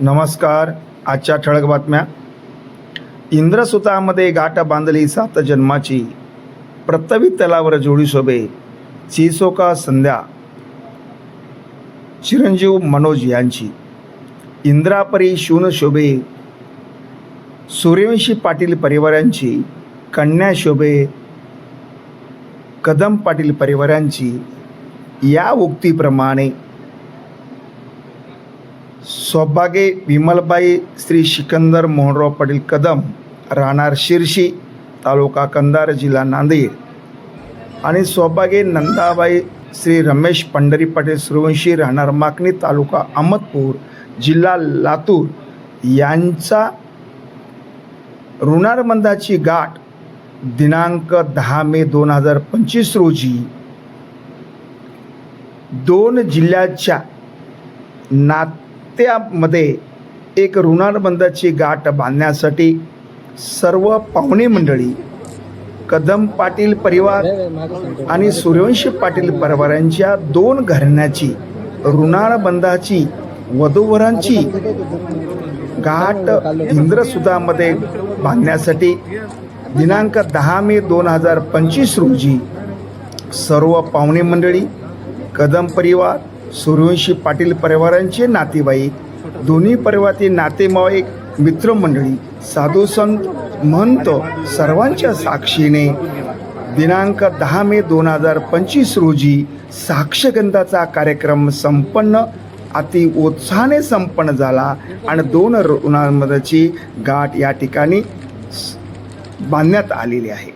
नमस्कार आजच्या ठळक बातम्या. इंद्रसुतामध्ये गाठ बांधली सात जन्माची. प्रतवी तलावर जोडी शोभे. चिसोका संध्या. चिरंजीव मनोज यांची. इंद्रापरी शून शोभे. सूर्यवंशी पाटील परिवारांची. कन्या शोभे. कदम पाटील परिवारांची. या उक्तीप्रमाणे सौभागे विमलबाई श्री सिकंदर मोहनराव पाटील कदम राहणार शिरशी तालुका कंधार जिल्हा नांदेड. आणि सौभागे नंदाबाई श्री रमेश पंढरी पाटील सूर्यवंशी राहणार माकणी तालुका अहमदपूर जिल्हा लातूर. यांचा ऋणारबंधाची गाठ दिनांक दहा मे दोन हजार पंचवीस रोजी दोन जिल्ह्याच्या नात नात्यामध्ये एक ऋणारबंधाची गाठ बांधण्यासाठी सर्व पाहुणे मंडळी कदम पाटील परिवार आणि सूर्यवंशी पाटील परिवारांच्या दोन घराण्याची ऋणारबंधाची वधूवरांची गाठ इंद्रसुधामध्ये बांधण्यासाठी दिनांक दहा मे दोन हजार पंचवीस रोजी सर्व पाहुणे मंडळी कदम परिवार सूर्यवंशी पाटील परिवारांचे नातेवाईक दोन्ही परिवारातील नातेवाईक मित्रमंडळी साधू संत महंत सर्वांच्या साक्षीने. दिनांक दहा मे दोन हजार पंचवीस रोजी साक्षगंधाचा कार्यक्रम संपन्न अति उत्साहाने संपन्न झाला आणि दोन रुग्णांमध्येची गाठ या ठिकाणी बांधण्यात आलेली आहे.